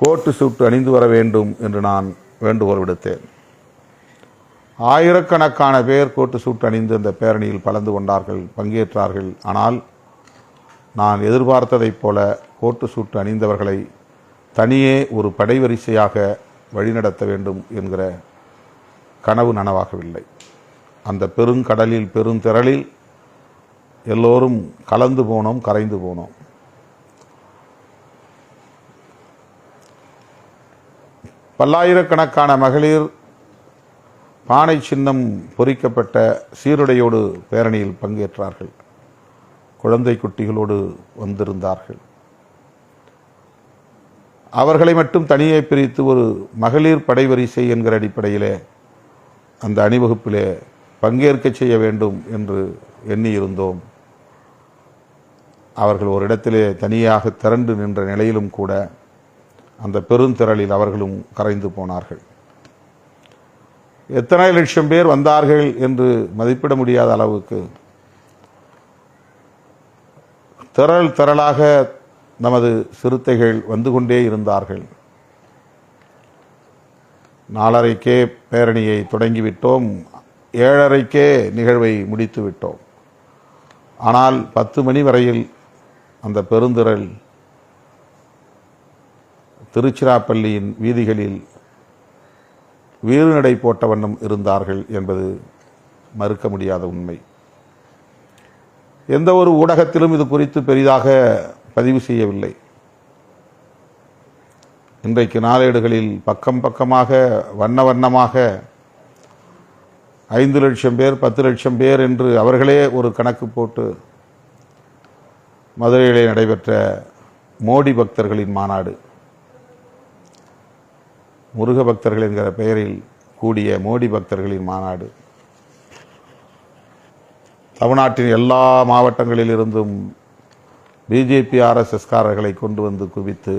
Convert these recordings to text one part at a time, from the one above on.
கோட்டு சூட்டு அணிந்து வர வேண்டும் என்று நான் வேண்டுகோள் விடுத்தேன். ஆயிரக்கணக்கான பேர் கோட்டு சூட்டு அணிந்து அந்த பேரணியில் கலந்து கொண்டார்கள் பங்கேற்றார்கள். ஆனால் நான் எதிர்பார்த்ததைப் போல கோட்டு சூட்டு அணிந்தவர்களை தனியே ஒரு படைவரிசையாக வழிநடத்த வேண்டும் என்கிற கனவு நனவாகவில்லை. அந்த பெருங்கடலில் பெருந்திரளில் எல்லோரும் கலந்து போனோம் கரைந்து போனோம். பல்லாயிரக்கணக்கான மகளிர் பானை சின்னம் பொறிக்கப்பட்ட சீருடையோடு பேரணியில் பங்கேற்றார்கள். குழந்தை குட்டிகளோடு வந்திருந்தார்கள். அவர்களை மட்டும் தனியே பிரித்து ஒரு மகளிர் படைவரிசை என்கிற அடிப்படையிலே அந்த அணிவகுப்பிலே பங்கேற்க செய்ய வேண்டும் என்று எண்ணியிருந்தோம். அவர்கள் ஒரு இடத்திலே தனியாக திரண்டு நின்ற நிலையிலும் கூட அந்த பெருந்திரளில் அவர்களும் கரைந்து போனார்கள். எத்தனை லட்சம் பேர் வந்தார்கள் என்று மதிப்பிட முடியாத அளவுக்கு திரள் திரளாக நமது சிறுத்தைகள் வந்து கொண்டே இருந்தார்கள். நாலரைக்கே பேரணியை தொடங்கிவிட்டோம். ஏழரைக்கே நிகழ்வை முடித்து விட்டோம் ஆனால் பத்து மணி வரையில் அந்த பெருந்திரள் திருச்சிராப்பள்ளியின் வீதிகளில் வீறுநடை போட்ட வண்ணம் இருந்தார்கள் என்பது மறுக்க முடியாத உண்மை. எந்த ஒரு ஊடகத்திலும் இது குறித்து பெரிதாக பதிவு செய்யவில்லை. இன்றைக்கு நாளேடுகளில் பக்கம் பக்கமாக வண்ண வண்ணமாக ஐந்து லட்சம் பேர் பத்து லட்சம் பேர் என்று அவர்களே ஒரு கணக்கு போட்டு மதுரையிலே நடைபெற்ற மோடி பக்தர்களின் மாநாடு. முருக பக்தர்கள் என்கிற பெயரில் கூடிய மோடி பக்தர்களின் மாநாடு. தமிழ்நாட்டின் எல்லா மாவட்டங்களில் இருந்தும் பிஜேபி ஆர்எஸ்எஸ்காரர்களை கொண்டு வந்து குவித்து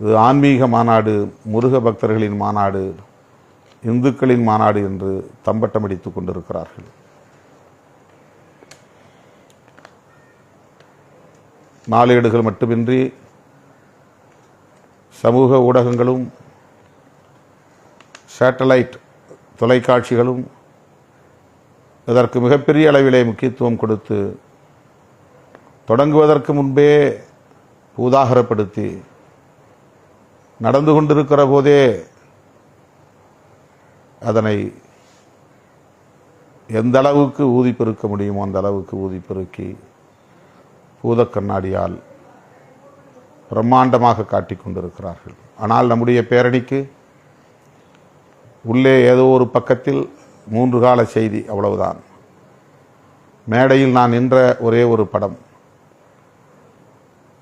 இது ஆன்மீக மாநாடு முருக பக்தர்களின் மாநாடு இந்துக்களின் மாநாடு என்று தம்பட்டம் அடித்துக் கொண்டிருக்கிறார்கள். நாளேடுகள் மட்டுமின்றி சமூக ஊடகங்களும் சேட்டலைட் தொலைக்காட்சிகளும் இதற்கு மிகப்பெரிய அளவிலே முக்கியத்துவம் கொடுத்து தொடங்குவதற்கு முன்பே பூதாகரப்படுத்தி நடந்து கொண்டிருக்கிற போதே அதனை எந்த அளவுக்கு ஊதி பெருக்க முடியுமோ அந்த அளவுக்கு ஊதி பெருக்கி பூதக் கண்ணாடியால் பிரம்மாண்டமாக காட்டிக் கொண்டிருக்கிறார்கள் ஆனால் நம்முடைய பேரணிக்கு உள்ளே ஏதோ ஒரு பக்கத்தில் மூன்று கால செய்தி அவ்வளவுதான். மேடையில் நான் நின்ற ஒரே ஒரு படம்.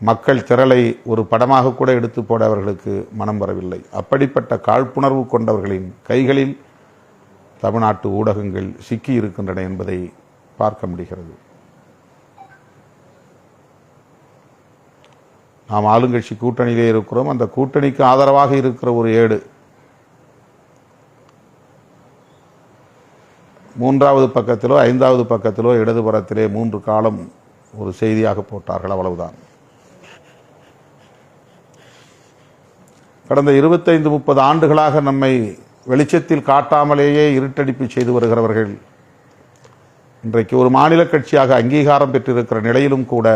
மக்கள் திரளை ஒரு படமாக கூட எடுத்து போட அவர்களுக்கு மனம் வரவில்லை. அப்படிப்பட்ட காழ்ப்புணர்வு கொண்டவர்களின் கைகளில் தமிழ்நாட்டு ஊடகங்கள் சிக்கி இருக்கின்றன என்பதை பார்க்க முடிகிறது. நாம் ஆளுங்கட்சி கூட்டணியிலே இருக்கிறோம். அந்த கூட்டணிக்கு ஆதரவாக இருக்கிற ஒரு ஏடு. மூன்றாவது பக்கத்திலோ ஐந்தாவது பக்கத்திலோ இடதுபுறத்திலே மூன்று காலம் ஒரு செய்தியாக போட்டார்கள். அவ்வளவுதான். கடந்த இருபத்தைந்து முப்பது ஆண்டுகளாக நம்மை வெளிச்சத்தில் காட்டாமலேயே இருட்டடிப்பு செய்து வருகிறவர்கள் இன்றைக்கு ஒரு மாநில கட்சியாக அங்கீகாரம் பெற்றிருக்கிற நிலையிலும் கூட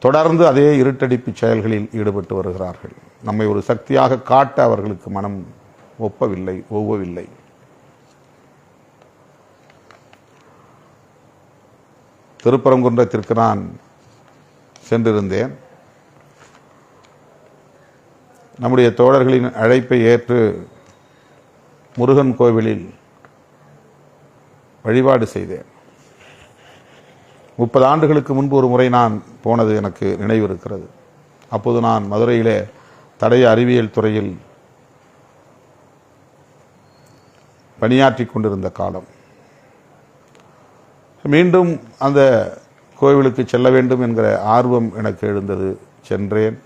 தொடர்ந்து அதே இருட்டடிப்பு செயல்களில் ஈடுபட்டு வருகிறார்கள். நம்மை ஒரு சக்தியாக காட்ட அவர்களுக்கு மனம் ஒப்பவில்லை ஒவ்வவில்லை. திருப்பரங்குன்றத்திற்கு நான் சென்றிருந்தேன். நம்முடைய தோழர்களின் அழைப்பை ஏற்று முருகன் கோவிலில் வழிபாடு செய்தேன். முப்பது ஆண்டுகளுக்கு முன்பு ஒரு முறை நான் போனது எனக்கு நினைவு இருக்கிறது. அப்போது நான் மதுரையிலே தடய அறிவியல் துறையில் பணியாற்றி கொண்டிருந்த காலம். மீண்டும் அந்த கோவிலுக்கு செல்ல வேண்டும் என்கிற ஆர்வம் எனக்கு எழுந்தது. சென்றேன்.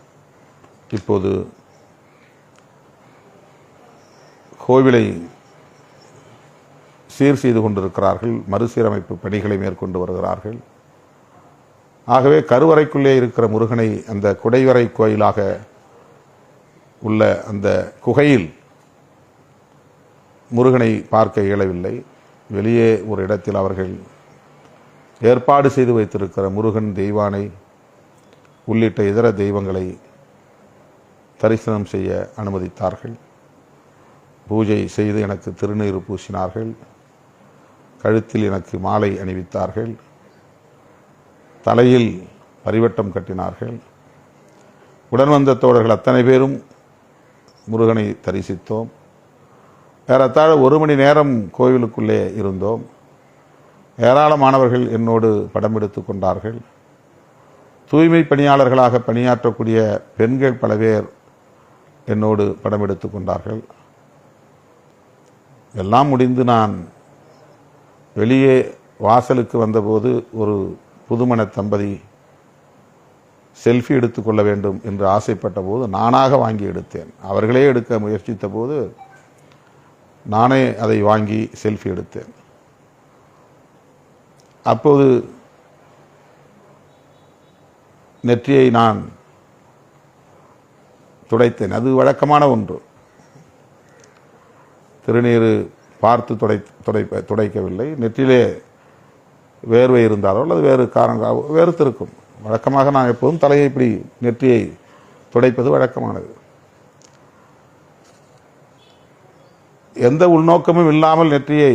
இப்போது கோவிலை சீர் செய்து கொண்டிருக்கிறார்கள். மறுசீரமைப்பு பணிகளை மேற்கொண்டு வருகிறார்கள். ஆகவே கருவறைக்குள்ளே இருக்கிற முருகனை அந்த குடைவரை கோயிலாக உள்ள அந்த குகையில் முருகனை பார்க்க இயலவில்லை. வெளியே ஒரு இடத்தில் அவர்கள் ஏற்பாடு செய்து வைத்திருக்கிற முருகன் தெய்வானை உள்ளிட்ட இதர தெய்வங்களை தரிசனம் செய்ய அனுமதித்தார்கள். பூஜை செய்து எனக்கு திருநீர் பூசினார்கள். கழுத்தில் எனக்கு மாலை அணிவித்தார்கள். தலையில் பரிவட்டம் கட்டினார்கள். உடன் வந்த தோழர்கள் அத்தனை பேரும் முருகனை தரிசித்தோம். ஏறத்தாழ ஒரு மணி நேரம் கோவிலுக்குள்ளே இருந்தோம். ஏராளமானவர்கள் என்னோடு படம் எடுத்து கொண்டார்கள். தூய்மை பணியாளர்களாக பணியாற்றக்கூடிய பெண்கள் பல பேர் என்னோடு படம் எடுத்து கொண்டார்கள். எல்லாம் முடிந்து நான் வெளியே வாசலுக்கு வந்தபோது ஒரு புதுமண தம்பதி செல்ஃபி எடுத்துக்கொள்ள வேண்டும் என்று ஆசைப்பட்ட போது நானாக வாங்கி எடுத்தேன். அவர்களே எடுக்க முயற்சித்த போது நானே அதை வாங்கி செல்ஃபி எடுத்தேன். அப்போது நெற்றியை நான் துடைத்தேன். அது வழக்கமான ஒன்று. திருநீர் பார்த்து துடை துடைப்ப துடைக்கவில்லை. நெற்றிலே வேர்வை இருந்தாலோ அல்லது வேறு காரணம் வேறுத்திருக்கும் வழக்கமாக நான் எப்போதும் தலையை இப்படி நெற்றியை துடைப்பது வழக்கமானது. எந்த உள்நோக்கமும் இல்லாமல் நெற்றியை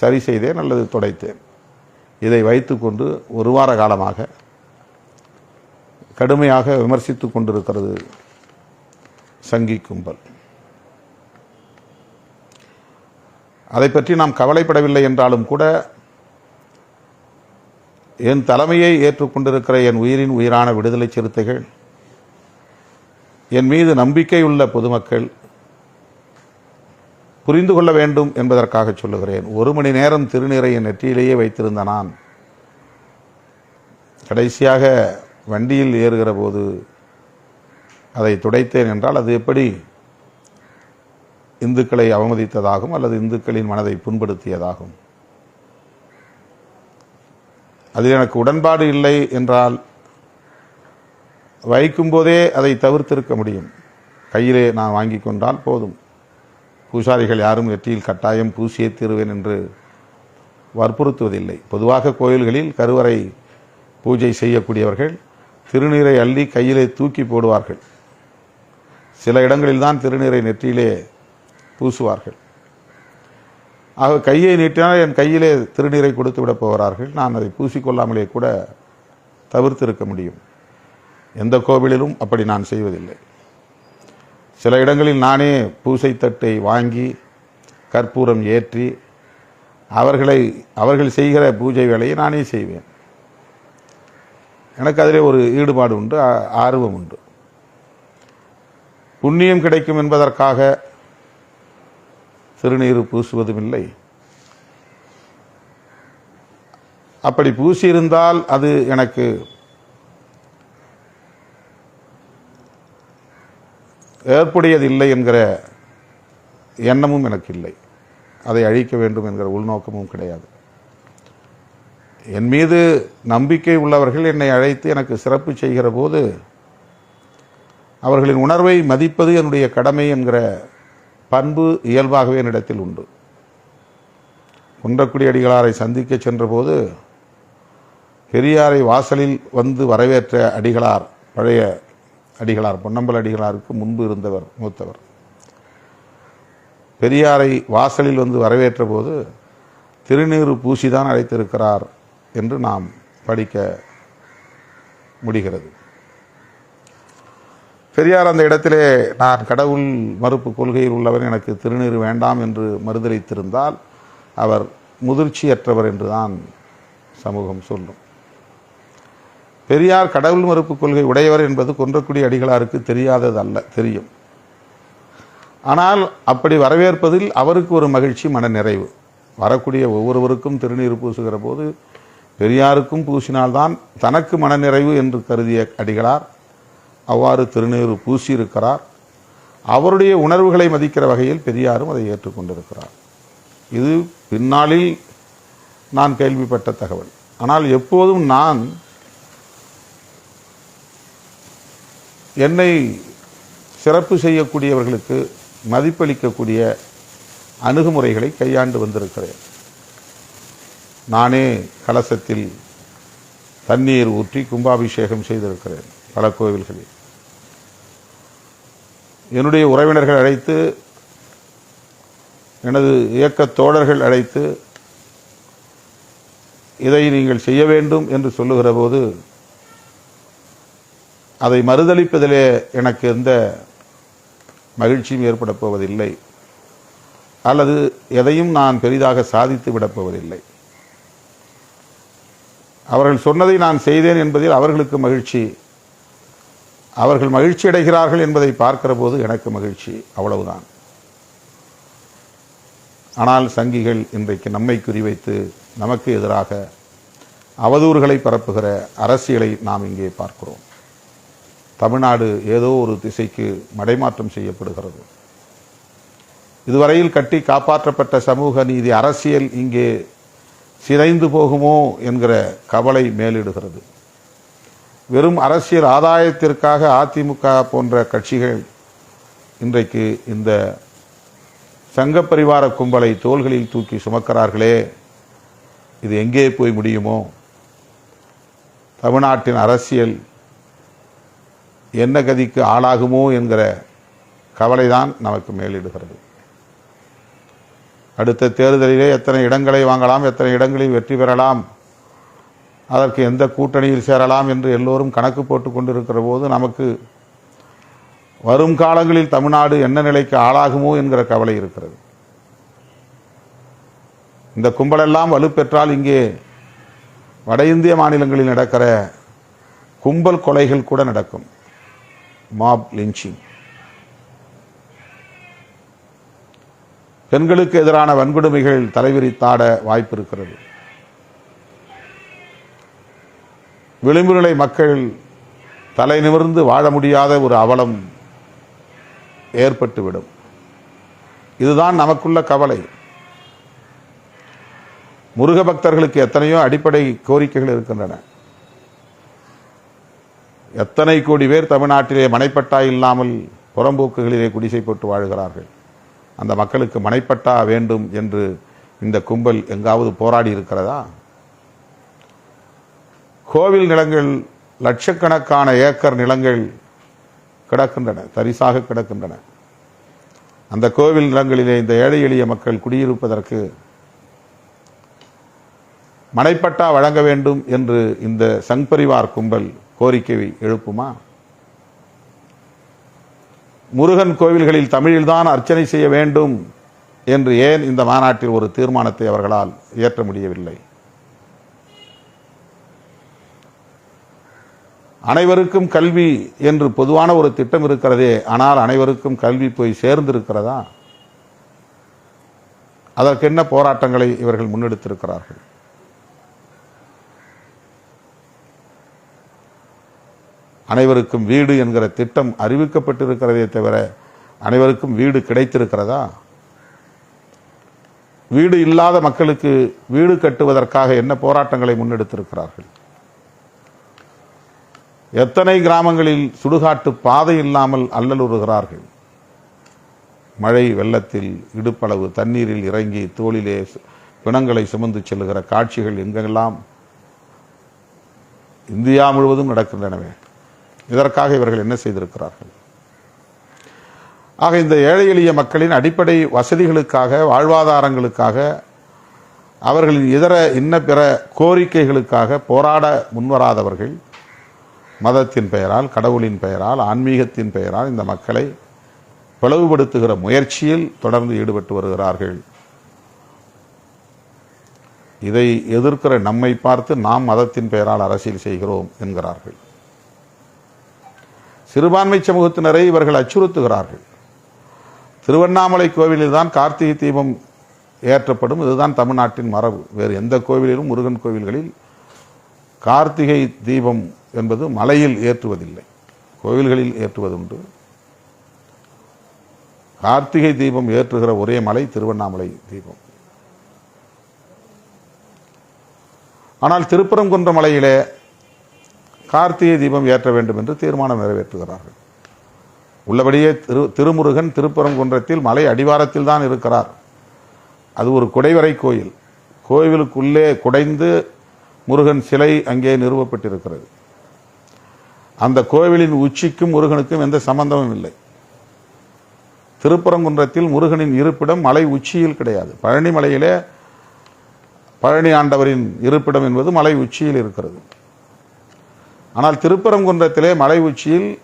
சரி செய்தேன் அல்லது துடைத்தேன். இதை வைத்துக்கொண்டு ஒரு வார காலமாக கடுமையாக விமர்சித்து கொண்டிருக்கிறது சங்கி கும்பல். அதை பற்றி நாம் கவலைப்படவில்லை என்றாலும் கூட என் தலைமையை ஏற்றுக்கொண்டிருக்கிற என் உயிரின் உயிரான விடுதலை சிறுத்தைகள் என் மீது நம்பிக்கையுள்ள பொதுமக்கள் புரிந்து கொள்ள வேண்டும் என்பதற்காக சொல்லுகிறேன். ஒரு மணி நேரம் திருநீரை என் நெற்றியிலேயே வைத்திருந்த நான் கடைசியாக வண்டியில் ஏறுகிற போது அதை துடைத்தேன் என்றால் அது எப்படி இந்துக்களை அவமதித்ததாகும் அல்லது இந்துக்களின் மனதை புண்படுத்தியதாகும்? அதில் எனக்கு உடன்பாடு இல்லை என்றால் வைக்கும்போதே அதை தவிர்த்திருக்க முடியும். கையிலே நான் வாங்கி கொண்டால் போதும். பூசாரிகள் யாரும் நெற்றியில் கட்டாயம் பூசியே தீருவேன் என்று வற்புறுத்துவதில்லை. பொதுவாக கோயில்களில் கருவறை பூஜை செய்யக்கூடியவர்கள் திருநீரை அள்ளி கையிலே தூக்கி போடுவார்கள். சில இடங்களில் தான் திருநீரை நெற்றியிலே பூசுவார்கள். ஆக கையை நீட்டினால் என் கையிலே திருநீரை கொடுத்து விட போகிறார்கள். நான் அதை பூசிக்கொள்ளாமலே கூட தவிர்த்து இருக்க முடியும். எந்த கோவிலிலும் அப்படி நான் செய்வதில்லை. சில இடங்களில் நானே பூசை தட்டை வாங்கி கற்பூரம் ஏற்றி அவர்களை அவர்கள் செய்கிற பூஜை வேலையை நானே செய்வேன். எனக்கு அதிலே ஒரு ஈடுபாடு உண்டு ஆர்வம் உண்டு. புண்ணியம் கிடைக்கும் என்பதற்காக திருநீர் பூசுவதும் இல்லை அப்படி பூசியிருந்தால் அது எனக்கு ஏற்புடையதில்லை என்கிற எண்ணமும் எனக்கு இல்லை அதை அழிக்க வேண்டும் என்கிற உள்நோக்கமும் கிடையாது. என் மீது நம்பிக்கை உள்ளவர்கள் என்னை அழைத்து எனக்கு சிறப்பு செய்கிற போது அவர்களின் உணர்வை மதிப்பது என்னுடைய கடமை என்கிற பண்பு இயல்பாகவே என்னிடத்தில் உண்டு. குன்றக்குடி அடிகளாரை சந்திக்க சென்றபோது பெரியாரை வாசலில் வந்து வரவேற்ற அடிகளார் பழைய அடிகளார் பொன்னம்பல அடிகளாருக்கு முன்பு இருந்தவர் மூத்தவர். பெரியாரை வாசலில் வந்து வரவேற்ற போது திருநீறு பூசிதான் அழைத்திருக்கிறார் என்று நாம் படிக்க முடிகிறது. பெரியார் அந்த இடத்திலே நான் கடவுள் மறுப்பு கொள்கையில் உள்ளவர் எனக்கு திருநீர் வேண்டாம் என்று மறுதளித்திருந்தால் அவர் முதிர்ச்சியற்றவர் என்று தான் சமூகம் சொல்லும். பெரியார் கடவுள் மறுப்பு கொள்கை உடையவர் என்பது குன்றக்குடி அடிகளாருக்கு தெரியாதது அல்ல தெரியும். ஆனால் அப்படி வரவேற்பதில் அவருக்கு ஒரு மகிழ்ச்சி மன நிறைவு வரக்கூடிய ஒவ்வொருவருக்கும் திருநீர் பூசுகிற போது பெரியாருக்கும் பூசினால்தான் தனக்கு மனநிறைவு என்று கருதிய அடிகளார் அவ்வாறு திருநீறு பூசியிருக்கிறார். அவருடைய உணர்வுகளை மதிக்கிற வகையில் பெரியாரும் அதை ஏற்றுக்கொண்டிருக்கிறார். இது பின்னாளில் நான் கேள்விப்பட்ட தகவல். ஆனால் எப்போதும் நான் என்னை சிறப்பு செய்யக்கூடியவர்களுக்கு மதிப்பளிக்கக்கூடிய அணுகுமுறைகளை கையாண்டு வந்திருக்கிறேன். நானே கலசத்தில் தண்ணீர் ஊற்றி கும்பாபிஷேகம் செய்திருக்கிறேன். பல கோவில்களில். என்னுடைய உறவினர்கள் அழைத்து எனது இயக்க தோழர்கள் அழைத்து இதை நீங்கள் செய்ய வேண்டும் என்று சொல்லுகிற போது அதை மறுதளிப்பதிலே எனக்கு எந்த மகிழ்ச்சியும் ஏற்பட போவதில்லை. அல்லது எதையும் நான் பெரிதாக சாதித்து விடப் போவதில்லை. அவர்கள் சொன்னதை நான் செய்தேன் என்பதில் அவர்களுக்கு மகிழ்ச்சி அவர்கள் மகிழ்ச்சி அடைகிறார்கள் என்பதை பார்க்கிற போது எனக்கு மகிழ்ச்சி அவ்வளவுதான். ஆனால் சங்கிகள் இன்றைக்கு நம்மை குறிவைத்து நமக்கு எதிராக அவதூறுகளை பரப்புகிற அரசியலை நாம் இங்கே பார்க்கிறோம். தமிழ்நாடு ஏதோ ஒரு திசைக்கு மடைமாற்றம் செய்யப்படுகிறது. இதுவரையில் கட்டி காப்பாற்றப்பட்ட சமூக நீதி அரசியல் இங்கே சிதைந்து போகுமோ என்கிற கவலை மேலிடுகிறது. வெறும் அரசியல் ஆதாயத்திற்காக அதிமுக போன்ற கட்சிகள் இன்றைக்கு இந்த சங்கப்பரிவார கும்பலை தோள்களில் தூக்கி சுமக்கிறார்களே இது எங்கே போய் முடியுமோ? தமிழ்நாட்டின் அரசியல் என்ன கதிக்கு ஆளாகுமோ என்கிற கவலைதான் நமக்கு மேலிடுகிறது. அடுத்த தேர்தலிலே எத்தனை இடங்களை வாங்கலாம் எத்தனை இடங்களில் வெற்றி பெறலாம் அதற்கு எந்த கூட்டணியில் சேரலாம் என்று எல்லோரும் கணக்கு போட்டு கொண்டிருக்கிற போது நமக்கு வரும் காலங்களில் தமிழ்நாடு என்ன நிலைக்கு ஆளாகுமோ என்கிற கவலை இருக்கிறது. இந்த கும்பலெல்லாம் வலுப்பெற்றால் இங்கே வட இந்திய மாநிலங்களில் நடக்கிற கும்பல் கொலைகள் கூட நடக்கும். Mob lynching. பெண்களுக்கு எதிரான வன்கொடுமைகள் தலைவிரித்தாட வாய்ப்பு இருக்கிறது. விளிம்பு நிலை மக்கள் தலை நிமிர்ந்து வாழ முடியாத ஒரு அவலம் ஏற்பட்டுவிடும். இதுதான் நமக்குள்ள கவலை. முருக பக்தர்களுக்கு எத்தனையோ அடிப்படை கோரிக்கைகள் இருக்கின்றன. எத்தனை கோடி பேர் தமிழ்நாட்டிலே மனைப்பட்டா இல்லாமல் புறம்போக்குகளிலே குடிசை போட்டு வாழ்கிறார்கள். அந்த மக்களுக்கு மனைப்பட்டா வேண்டும் என்று இந்த கும்பல் எங்காவது போராடி இருக்கிறதா? கோவில் நிலங்கள் லட்சக்கணக்கான ஏக்கர் நிலங்கள் கிடக்கின்றன தரிசாக கிடக்கின்றன. அந்த கோவில் நிலங்களிலே இந்த ஏழை எளிய மக்கள் குடியிருப்பதற்கு மனைப்பட்டா வழங்க வேண்டும் என்று இந்த சங்பரிவார் கும்பல் கோரிக்கை எழுப்புமா? முருகன் கோவில்களில் தமிழில்தான் அர்ச்சனை செய்ய வேண்டும் என்று ஏன் இந்த மாநாட்டில் ஒரு தீர்மானத்தை அவர்களால் இயற்ற முடியவில்லை? அனைவருக்கும் கல்வி என்று பொதுவான ஒரு திட்டம் இருக்கிறதே ஆனால் அனைவருக்கும் கல்வி போய் சேர்ந்திருக்கிறதா? அதற்கு என்ன போராட்டங்களை இவர்கள் முன்னெடுத்திருக்கிறார்கள்? அனைவருக்கும் வீடு என்கிற திட்டம் அறிவிக்கப்பட்டிருக்கிறதே தவிர அனைவருக்கும் வீடு கிடைத்திருக்கிறதா? வீடு இல்லாத மக்களுக்கு வீடு கட்டுவதற்காக என்ன போராட்டங்களை முன்னெடுத்திருக்கிறார்கள்? எத்தனை கிராமங்களில் சுடுகாட்டு பாதை இல்லாமல் அல்லலுறுகிறார்கள் மழை வெள்ளத்தில் இடுப்பளவு தண்ணீரில் இறங்கி தோளிலே பிணங்களை சுமந்து செல்லுகிற காட்சிகள் எங்கெல்லாம்? இந்தியா முழுவதும் நடக்கின்றனவே. இதற்காக இவர்கள் என்ன செய்திருக்கிறார்கள்? ஆக இந்த ஏழை எளிய மக்களின் அடிப்படை வசதிகளுக்காக வாழ்வாதாரங்களுக்காக அவர்களின் இதர இன்ன பிற கோரிக்கைகளுக்காக போராட முன்வராதவர்கள் மதத்தின் பெயரால் கடவுளின் பெயரால் ஆன்மீகத்தின் பெயரால் இந்த மக்களை பிளவுபடுத்துகிற முயற்சியில் தொடர்ந்து ஈடுபட்டு வருகிறார்கள். இதை எதிர்க்கிற நம்மை பார்த்து நாம் மதத்தின் பெயரால் அரசியல் செய்கிறோம் என்கிறார்கள். சிறுபான்மை சமூகத்தினரை இவர்கள் அச்சுறுத்துகிறார்கள். திருவண்ணாமலை கோவிலில் தான் கார்த்திகை தீபம் ஏற்றப்படும். இதுதான் தமிழ்நாட்டின் மரபு. வேறு எந்த கோவிலிலும் முருகன் கோவில்களில் கார்த்திகை தீபம் என்பது மலையில் ஏற்றுவதில்லை. கோவில்களில் ஏற்றுவதுண்டு கார்த்திகை தீபம் ஏற்றுகிற ஒரே மலை திருவண்ணாமலை தீபம். ஆனால் திருப்பரங்குன்ற மலையிலே கார்த்திகை தீபம் ஏற்ற வேண்டும் என்று தீர்மானம் நிறைவேற்றுகிறார்கள். உள்ளபடியே திரு திருமுருகன் திருப்பரங்குன்றத்தில் மலை அடிவாரத்தில் தான் இருக்கிறார். அது ஒரு குடைவரை கோயில். கோவிலுக்குள்ளே குடைந்து முருகன் சிலை அங்கே நிறுவப்பட்டிருக்கிறது. அந்த கோவிலின் உச்சிக்கும் முருகனுக்கும் எந்த சம்பந்தமும் இல்லை. திருப்பரங்குன்றத்தில் முருகனின் இருப்பிடம் மலை உச்சியில் கிடையாது. பழனி மலையிலே பழனி ஆண்டவரின் இருப்பிடம் என்பது மலை உச்சியில் இருக்கிறது. ஆனால் திருப்பரங்குன்றத்திலே மலை உச்சியில்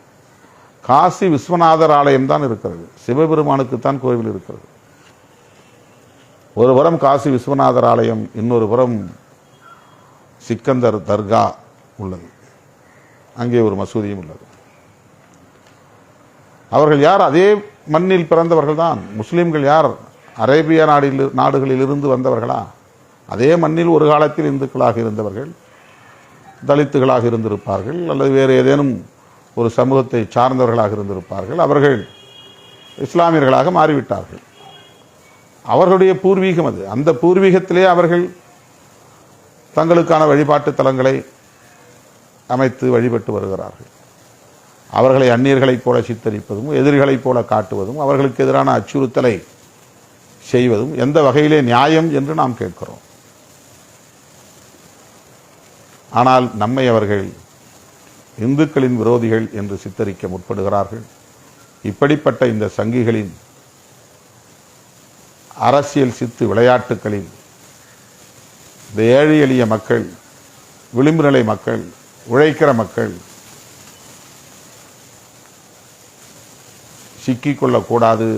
காசி விஸ்வநாதர் ஆலயம் தான் இருக்கிறது. சிவபெருமானுக்குத்தான் கோவில் இருக்கிறது. ஒரு புறம் காசி விஸ்வநாதர் ஆலயம் இன்னொரு புறம் சிக்கந்தர் தர்கா உள்ளது. அங்கே ஒரு மசூதியும் உள்ளது. அவர்கள் யார்? அதே மண்ணில் பிறந்தவர்கள் தான். முஸ்லீம்கள் யார்? அரேபிய நாடில் நாடுகளில் இருந்து வந்தவர்களா? அதே மண்ணில் ஒரு காலத்தில் இந்துக்களாக இருந்தவர்கள் தலித்துகளாக இருந்திருப்பார்கள் அல்லது வேறு ஏதேனும் ஒரு சமூகத்தை சார்ந்தவர்களாக இருந்திருப்பார்கள். அவர்கள் இஸ்லாமியர்களாக மாறிவிட்டார்கள். அவர்களுடைய பூர்வீகம் அது. அந்த பூர்வீகத்திலே அவர்கள் தங்களுக்கான வழிபாட்டு தலங்களை அமைத்து வழிபட்டு வருகிறார்கள். அவர்களை அந்நியர்களைப் போல சித்தரிப்பதும் எதிரிகளைப் போல காட்டுவதும் அவர்களுக்கு எதிரான அச்சுறுத்தலை செய்வதும் எந்த வகையிலே நியாயம் என்று நாம் கேட்கிறோம். ஆனால் நம்மை அவர்கள் இந்துக்களின் விரோதிகள் என்று சித்தரிக்க முற்படுகிறார்கள். இப்படிப்பட்ட இந்த சங்கிகளின் அரசியல் சித்து விளையாட்டுகளில் இந்த ஏழை எளிய மக்கள் விளிம்புநிலை மக்கள் உழைக்கிற மக்கள். சிக்கிக்கொள்ளக்கூடாது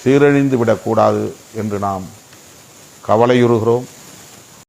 சீரழிந்து விடக்கூடாது என்று நாம் கவலையுறுகிறோம்.